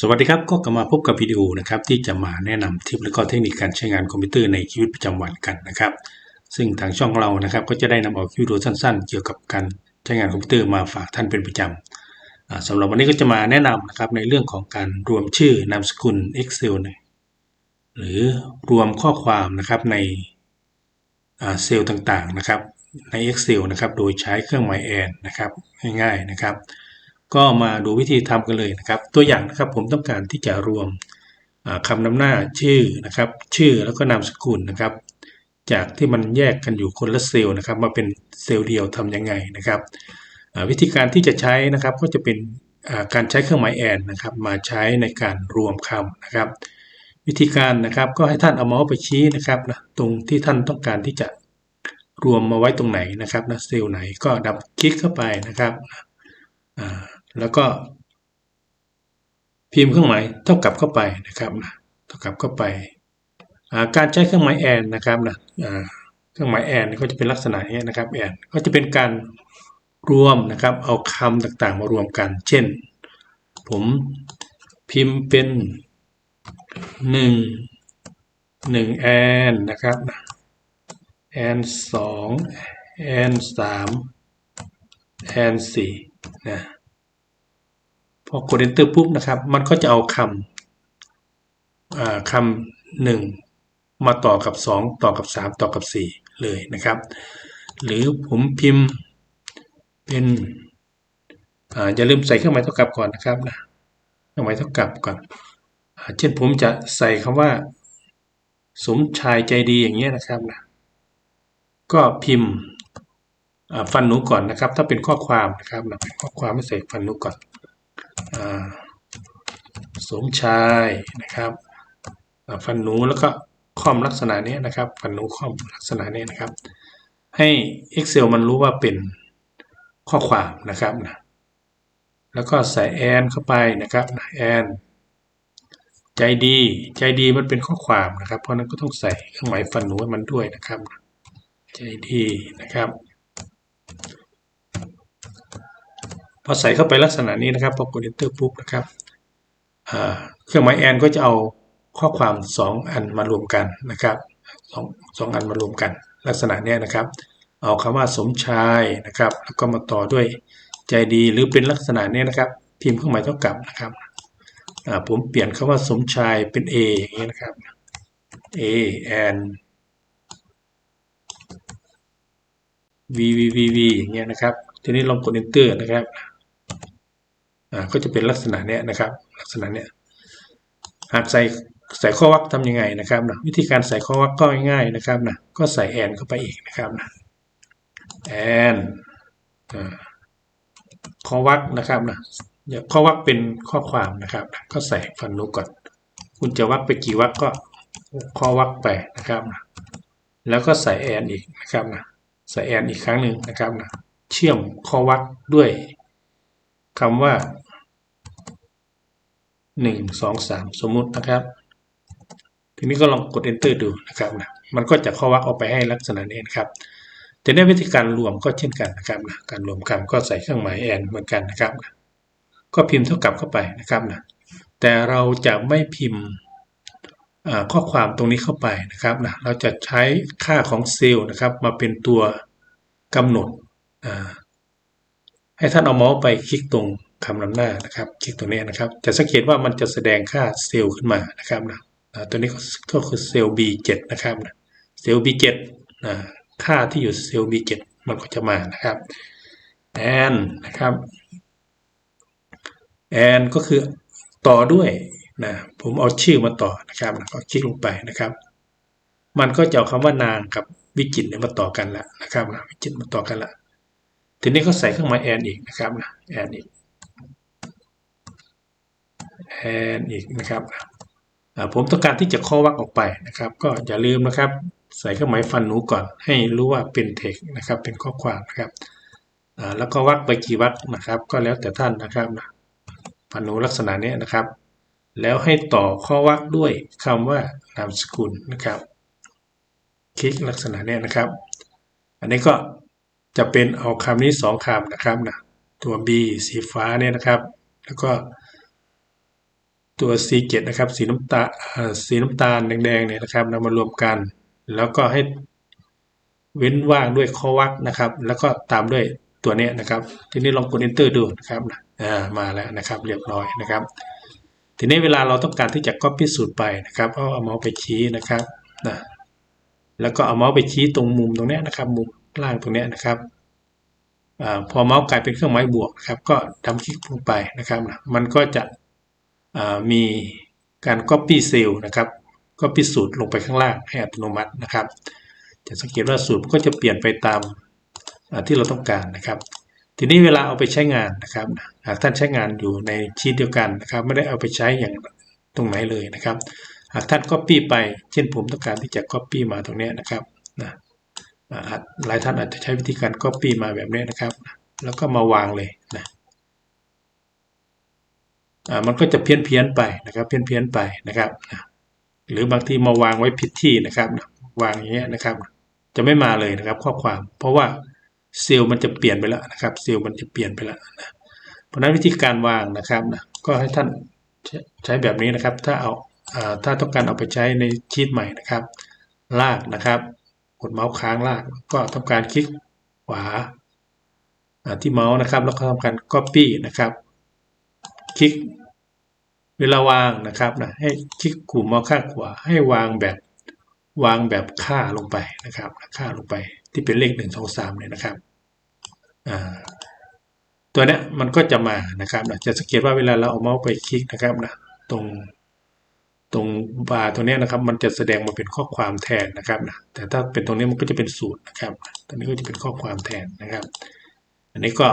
สวัสดีครับก็กลับมาพบกับวิดีโอนะครับที่จะมาแนะนำทิปและก็เทคนิคการใช้งานคอมพิวเตอร์ในชีวิตประจำวันกันนะครับ ซึ่งทางช่องเรานะครับก็จะได้นำเอาวิดีโอสั้นๆ เกี่ยวกับการใช้งานคอมพิวเตอร์มาฝากท่านเป็นประจำอ่าสำหรับวันนี้ก็จะมาแนะนำนะครับในเรื่องของการรวมชื่อนามสกุล Excel เนี่ยหรือรวมข้อความนะครับในเซลล์ต่างๆนะครับใน Excel นะครับโดยใช้เครื่องหมายแอนนะครับง่ายๆนะครับ ก็มาดูวิธีทำกันเลยนะครับ ตัวอย่างนะครับผมต้องการที่จะรวมคำนำหน้าชื่อนะครับ ชื่อแล้วก็นามสกุลนะครับ จากที่มันแยกกันอยู่คนละเซลล์นะครับ มาเป็นเซลล์เดียวทำยังไงนะครับวิธีการที่จะใช้นะครับก็จะเป็นการใช้เครื่องหมายแอนนะครับ มาใช้ในการรวมคำนะครับ วิธีการนะครับก็ให้ท่านเอาเมาส์ไปชี้นะครับนะตรงที่ท่านต้องการที่จะรวมมาไว้ตรงไหนนะครับนะเซลล์ไหนก็ดับคลิกเข้าไปนะครับอ่า แล้วก็ พิมพ์เครื่องหมายเท่ากับเข้าไปนะครับนะเท่ากับเข้าไปการใช้เครื่องหมายแอนนะครับนะเครื่องหมายแอนก็จะเป็นลักษณะนี้นะครับแอนก็จะเป็นการรวมนะครับ เอาคำต่างๆ มารวมกัน เช่น ผมพิมพ์เป็นหนึ่งหนึ่งแอนนะครับแอนสองแอนสามแอนสี่นะ พอกด enter ปุ๊บนะครับ มันก็จะเอาคำคำหนึ่งมาต่อกับ 2 ต่อกับ 3 ต่อกับ 4 เลยนะครับ หรือผมพิมพ์เป็นออย่าลืมใส่เครื่องหมายเท่ากับก่อนนะครับนะเครื่องหมายเท่ากับก่อนอเช่นผมจะใส่คำว่า สมชายใจดีอย่างเงี้ยนะครับนะก็พิมพ์ฟันหนูก่อนนะครับ ถ้าเป็นข้อความนะครับนะเป็นข้อความไม่ใส่ฟันหนูก่อน สมชายนะครับฟันหนูแล้วก็คอมลักษณะนี้นะครับฟันหนูคอมลักษณะนี้นะครับ ให้ Excel มันรู้ว่าเป็นข้อความนะครับนะแล้วก็ใส่แอนเข้าไปนะครับแอนใจดีใจดีมันเป็นข้อความนะครับ เพราะนั้นก็ต้องใส่เครื่องหมายฟันหนูให้มันด้วยนะครับ ใจดีนะครับ พอใส่เข้าไปลักษณะนี้นะครับพอกด enter ปุ๊บนะครับเครื่องหมายแอนก็จะเอาข้อความ 2 อันมารวมกันนะครับสองสองอันมารวมกัน ลักษณะนี้นะครับ เอาคำว่าสมชายนะครับ แล้วก็มาต่อด้วยใจดีหรือเป็นลักษณะนี้นะครับ พิมพ์เครื่องหมายเท่ากับนะครับผมเปลี่ยนคำว่าสมชายเป็น A อย่างนี้นะครับ A and V V V V อย่างเงี้ยนะครับ ทีนี้ลองกด enter นะครับ ก็จะเป็นลักษณะเนี้ยนะครับ ลักษณะเนี้ยหากใส่ใส่ข้อวักทำยังไงนะครับนะวิธีการใส่ข้อวักก็ง่ายๆนะครับนะก็ใส่แอนเข้าไปอีกนะครับนะแอนข้อวักนะครับนะข้อวักเป็นข้อความนะครับนะก็ใส่ฟันนุก่อน คุณจะวักไปกี่วักก็ข้อวักไปนะครับนะแล้วก็ใส่แอนอีกนะครับนะใส่แอนอีกครั้งหนึ่งนะครับนะเชื่อมข้อวักด้วยคำว่า หนึ่งสองสามสมมุตินะครับ ทีนี้ก็ลองกด enter ดูนะครับนะมันก็จะข้อวักออกไปให้ลักษณะนี้นะครับแต่ในวิธีการรวมก็เช่นกันนะครับนะการรวมคำก็ใส่เครื่องหมายแอนเหมือนกันนะครับนะก็พิมพ์เท่ากับเข้าไปนะครับนะแต่เราจะไม่พิมพ์ข้อความตรงนี้เข้าไปนะครับนะเราจะใช้ค่าของเซลล์นะครับ มาเป็นตัวกำหนดให้ท่านเอาเมาส์ไปคลิกตรง คำนำหน้านะครับคลิกตรงนี้นะครับ จะสังเกตว่ามันจะแสดงค่าเซลล์ขึ้นมานะครับนะตัวนี้ก็คือเซลล์ B7 นะครับนะเซลล์ B7 นะค่าที่อยู่เซลล์ B7 มันก็จะมานะครับแอนนะครับแอนก็คือต่อด้วยนะผมเอาชื่อมาต่อนะครับนะก็คลิกลงไปนะครับ มันก็จะเอาคำว่านางกับวิจิตเนี่ยมาต่อกันละนะครับนะวิจิตมาต่อกันละทีนี้ก็ใส่เครื่องหมายแอนอีกนะครับนะแอนอีก แอนอีกนะครับผมต้องการที่จะข้อวักออกไปนะครับ ก็อย่าลืมนะครับ ใส่เครื่องหมายฟันหนูก่อน ให้รู้ว่าเป็นเทคนะครับ เป็นข้อความนะครับแล้วก็วักไปกี่วักนะครับ ก็แล้วแต่ท่านนะครับนะฟันหนูลักษณะนี้นะครับ แล้วให้ต่อข้อวักด้วยคำว่านามสกุลนะครับ คลิกลักษณะนี้นะครับ อันนี้ก็จะเป็นเอาคำนี้สองคำนะครับนะตัว B สีฟ้าเนี่ยนะครับ แล้วก็ ตัว C7 นะครับสีน้ำตาสีน้ำตาลแดงๆเนี่ยนะครับนำมารวมกัน แล้วก็ให้เว้นว่างด้วยข้อวักนะครับ แล้วก็ตามด้วยตัวเนี้ยนะครับ ทีนี้ลองกด enter ดูนะครับอ่ามาแล้วนะครับเรียบร้อยนะครับ ทีนี้เวลาเราต้องการที่จะ copy สูตรไปนะครับก็เอาเมาส์ไปชี้นะครับนะแล้วก็เอาเมาส์ไปชี้ตรงมุมตรงเนี้ยนะครับ มุมล่างตรงเนี้ยนะครับอาพอเมาส์กลายเป็นเครื่องหมายบวกนะครับ ก็ทำคลิกลงไปนะครับนะมันก็จะ มีการ copy cell นะครับ copy สูตรลงไปข้างล่างให้อัตโนมัตินะครับ จะสังเกตว่าสูตรก็จะเปลี่ยนไปตามที่เราต้องการนะครับ ทีนี้เวลาเอาไปใช้งานนะครับหากท่านใช้งานอยู่ในชีทเดียวกันนะครับ ไม่ได้เอาไปใช้อย่างตรงไหนเลยนะครับ หากท่าน Copy ไป เช่นผมต้องการที่จะ Copy มาตรงนี้นะครับนะหลายท่านอาจจะใช้วิธีการ Copy มาแบบนี้นะครับ แล้วก็มาวางเลยนะ มันก็จะเพี้ยนเพียนไปนะครับ เพี้ยนเพียนไปนะครับหรือบางทีมาวางไว้ผิดที่นะครับนะวางอย่างเงี้ยนะครับ จะไม่มาเลยนะครับ ข้อความ เพราะว่าเซลล์มันจะเปลี่ยนไปแล้วนะครับ เซลล์มันจะเปลี่ยนไปแล้วนะเพราะนั้นวิธีการวางนะครับนะก็ให้ท่านใช้แบบนี้นะครับ ถ้าเอาถ้าต้องการเอาไปใช้ในชีตใหม่นะครับ ลากนะครับ กดเมาส์ค้างลาก ก็ทำการคลิกขวาอ่าที่เมาส์นะครับ แล้วก็ทำการ Copy นะครับ คลิกเวลาวางนะครับนะให้คลิกกลุ่มมาส์ข้างขวาให้วางแบบวางแบบค่าลงไปนะครับค่าลงไปที่เป็นเลขหนึ่งสองสามเนี่ยนะครับตัวเนี้ยมันก็จะมานะครับนะจะสังเกตว่าเวลาเราเอาเมาส์ไปคลิกนะครับนะตรงตรงบาร์ตัวเนี้ยนะครับ มันจะแสดงมาเป็นข้อความแทนนะครับนะแต่ถ้าเป็นตรงนี้มันก็จะเป็นสูตรนะครับตรงนี้ก็จะเป็นข้อความแทนนะครับ อันนี้ก็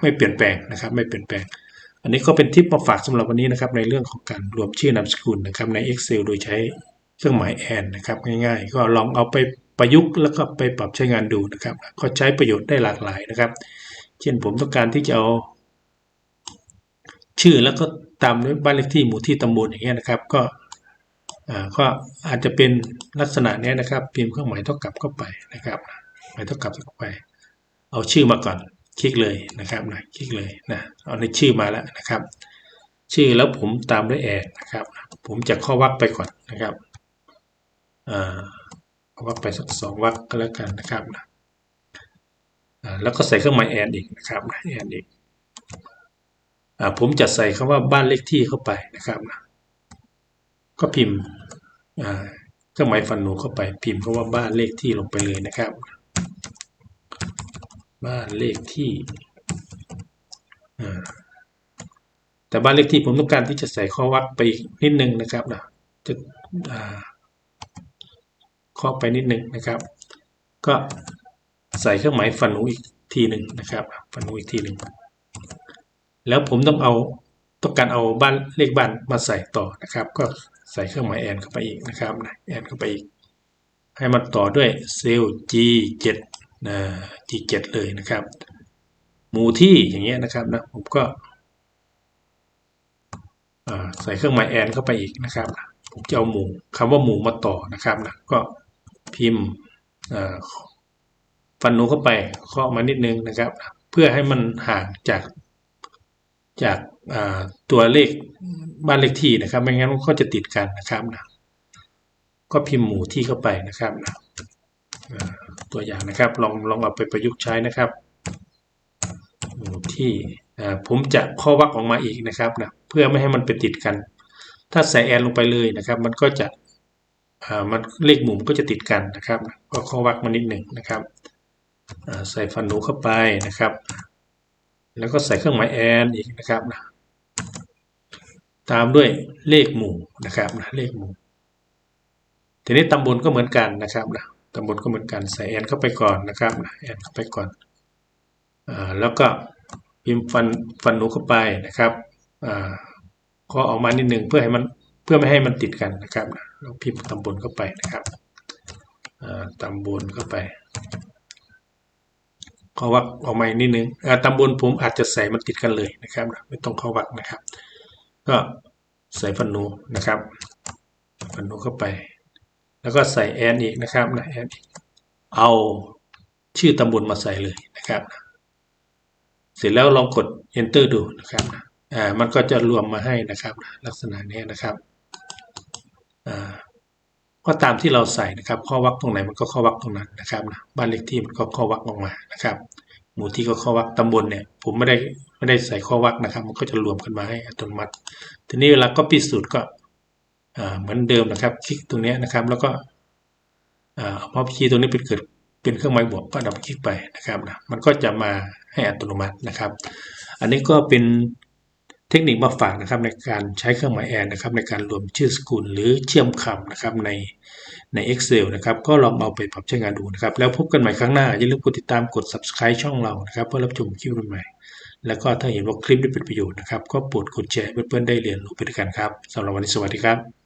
ไม่เปลี่ยนแปลงนะครับ ไม่เปลี่ยนแปลง อันนี้ก็เป็นทิปมาฝากสำหรับวันนี้นะครับในเรื่องของการรวมชื่อนามสกุลนะครับใน Excel โดยใช้เครื่องหมายแอนนะครับง่ายๆ ก็ลองเอาไปประยุกต์แล้วก็ไปปรับใช้งานดูนะครับ ก็ใช้ประโยชน์ได้หลากหลายนะครับ เช่นผมต้องการที่จะเอาชื่อแล้วก็ตามด้วยบ้านเลขที่หมู่ที่ตำบลอย่างเงี้ยนะครับ ก็อาก็อาจจะเป็นลักษณะนี้นะครับ พิมพ์เครื่องหมายเท่ากับเข้าไปนะครับหมายเท่ากับเข้าไป เอาชื่อมาก่อน คลิกเลยนะครับนะคลิกเลยนะเอาในชื่อมาแล้วนะครับ ชื่อแล้วผมตามด้วยแอดนะครับ ผมจะข้อวักไปก่อนนะครับอ่าวักไปสักสองวักก็แล้วกันนะครับนะแล้วก็ใส่เครื่องหมายแอดอีกนะครับนะแอดอีกอ่าผมจะใส่คำว่าบ้านเลขที่เข้าไปนะครับนะก็พิมพ์อ่าเครื่องหมายฟันหนูเข้าไปพิมพ์คำว่าบ้านเลขที่ลงไปเลยนะครับ บ้านเลขที่แต่บ้านเลขที่ผมต้องการที่จะใส่ข้อวัดไปนิดนึงนะครับนะจะข้อไปนิดนึงนะครับ ก็ใส่เครื่องหมายฟันหนูอีกทีหนึ่งนะครับฟันหนูอีกทีหนึ่งแล้วผมต้องเอาต้องการเอาบ้านเลขบ้านมาใส่ต่อนะครับ ก็ใส่เครื่องหมายแอนเข้าไปอีกนะครับนะแอนเข้าไปอีก ให้มันต่อด้วยเซลล์ G7 นะ G7 เลยนะครับ หมู่ที่อย่างเงี้ยนะครับนะผมก็ใส่เครื่องหมายแอนเข้าไปอีกนะครับ ผมจะเอาหมู่คำว่าหมู่มาต่อนะครับนะก็พิมพ์ฟันหนูเข้าไปเคาะมานิดนึงนะครับ เพื่อให้มันห่างจากจากตัวเลขบ้านเลขที่นะครับ ไม่งั้นมันก็จะติดกันนะครับนะก็พิมพ์หมู่ที่เข้าไปนะครับนะ ตัวอย่างนะครับ ลองลองเอาไปประยุกต์ใช้นะครับที่ผมจะข้อวักออกมาอีกนะครับนะเพื่อไม่ให้มันไปติดกัน ถ้าใส่แอนลงไปเลยนะครับ มันก็จะมันเลขหมู่มันก็จะติดกันนะครับ ก็ข้อวักมานิดหนึ่งนะครับใส่ฟันหนูเข้าไปนะครับ แล้วก็ใส่เครื่องหมายแอนอีกนะครับนะตามด้วยเลขหมู่นะครับนะเลขหมู่ทีนี้ตำบลก็เหมือนกันนะครับนะ ตำบลก็เหมือนกันใส่แอนเข้าไปก่อนนะครับแอนเข้าไปก่อนอแล้วก็พิมพ์ฟันฟันหนูเข้าไปนะครับก็ออกมานิดหนึ่งเพื่อให้มันเพื่อไม่ให้มันติดกันนะครับ เราพิมพ์ตำบลเข้าไปนะครับตำบลเข้าไปข้อวักออกมาอีกนิดนึงอ่าตำบลผมอาจจะใส่มันติดกันเลยนะครับนะไม่ต้องข้อวักนะครับ ก็ใส่ฟันหนูนะครับฟันหนูเข้าไป แล้วก็ใส่แอนอีกนะครับนะแอนอีกเอาชื่อตำบลมาใส่เลยนะครับ เสร็จแล้วลองกด enter ดูนะครับอ่ามันก็จะรวมมาให้นะครับลักษณะนี้นะครับอ่าก็ตามที่เราใส่นะครับ ข้อวักตรงไหนมันก็ข้อวักตรงนั้นนะครับนะบ้านเลขที่มันก็ข้อวักออกมานะครับ หมู่ที่ก็ข้อวักตำบลเนี่ยผมไม่ได้ไม่ได้ใส่ข้อวักนะครับ มันก็จะรวมกันมาให้อัตโนมัติ ทีนี้เวลาก็พิสูจน์ก็ เหมือนเดิมนะครับคลิกตรงนี้นะครับ แล้วก็อ่าพอคีตรงนี้เป็นเกิดเป็นเครื่องหมายบวกก็ดับคลิกไปนะครับนะมันก็จะมาให้อัตโนมัตินะครับ อันนี้ก็เป็นเทคนิคมาฝากนะครับในการใช้เครื่องหมายแอนนะครับในการรวมชื่อสกุลหรือเชื่อมคำนะครับในใน Excel นะครับ ก็ลองเอาไปปรับใช้งานดูนะครับ แล้วพบกันใหม่ครั้งหน้า อย่าลืมกดติดตามกด subscribe ช่องเรานะครับ เพื่อรับชมคลิปใหม่ แล้วก็ถ้าเห็นว่าคลิปนี้เป็นประโยชน์นะครับ ก็โปรดกดแชร์เพื่อนๆได้เรียนรู้ไปด้วยกันครับสำหรับวันนี้สวัสดีครับ